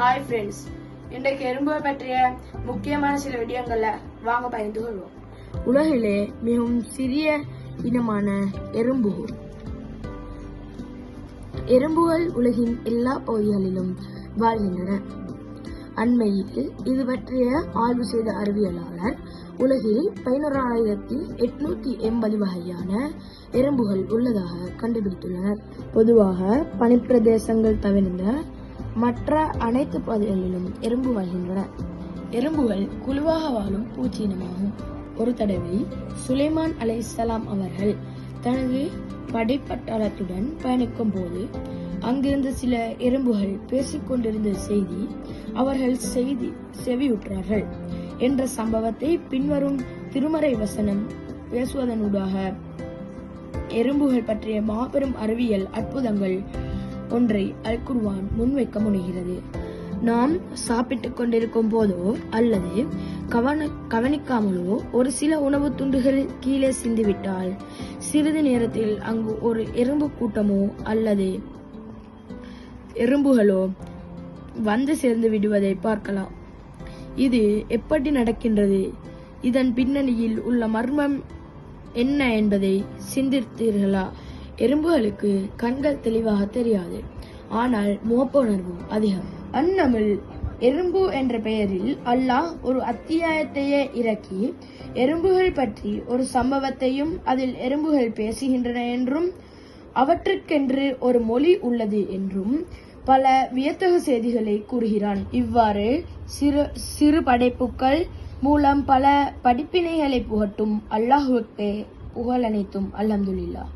Hi friends இன்றைக்கு எறும்புவை பற்றிய முக்கியமான சில விடயங்களை வாங்க பகிர்ந்து கொள்வோம். உலகிலே மிகவும் சிறிய இனமான எறும்புகள். எறும்புகள் உலகின் எல்லா பகுதிகளிலும் வாழ்கின்றன. அண்மையில் இது பற்றிய ஆய்வு செய்த அறிவியலாளர் உலகில் பதினோராயிரத்தி எட்நூத்தி எண்பது வகையான எறும்புகள் உள்ளதாக கண்டுபிடித்துள்ளனர். பொதுவாக பனிப்பிரதேசங்கள் தவிர்ந்த மற்ற அனைத்து பகுதிகளிலும் எறும்பு வாழ்கின்றன. எறும்புகள் குழுவாக வாழும் பூச்சியினமாகும் ஒரு தடவை சுலைமான் அலைஹிஸ்ஸலாம் அவர்கள் தனது படைப்பட்டாளத்துடன் பயணிக்கும் போது அங்கிருந்த சில எறும்புகள் பேசிக்கொண்டிருந்த செய்தி அவர்கள் செய்தி செவியுற்றார்கள் என்ற சம்பவத்தை பின்வரும் திருமறை வசனம் பேசுவதனூடாக எறும்புகள் பற்றிய மாபெரும் அறிவியல் அற்புதங்கள் ஒன்றை அல்குர்வான் முன்வைக்க முடிகிறது நாம் சாப்பிட்டுக் கொண்டிருக்கும் போதோ அல்லது கவன கவனிக்காமலோ ஒரு சில உணவு துண்டுகள் கீழே சிந்துவிட்டால் சிறிது நேரத்தில் அங்கு ஒரு எறும்பு கூட்டமோ அல்லது எறும்புகளோ வந்து சேர்ந்து விடுவதை பார்க்கலாம். இது எப்படி நடக்கின்றது? இதன் பின்னணியில் உள்ள மர்மம் என்ன என்பதை சிந்தித்தீர்களா? எறும்புகளுக்கு கண்கள் தெளிவாக தெரியாது. ஆனால் முகப்புணர்வு அதிகம். அந்நமிழ் எறும்பு என்ற பெயரில் அல்லாஹ் ஒரு அத்தியாயத்தையே இறக்கி எறும்புகள் பற்றி ஒரு சம்பவத்தையும் அதில் எறும்புகள் பேசுகின்றன என்றும் அவற்றுக்கென்று ஒரு மொழி உள்ளது என்றும் பல வியத்தகு செய்திகளை கூறுகிறான். இவ்வாறு சிறு சிறு படைப்புக்கள் மூலம் பல படிப்பினைகளை புகட்டும் அல்லாஹுக்கு புகழ் அனைத்தும் அல்ஹம்துலில்லாஹ்.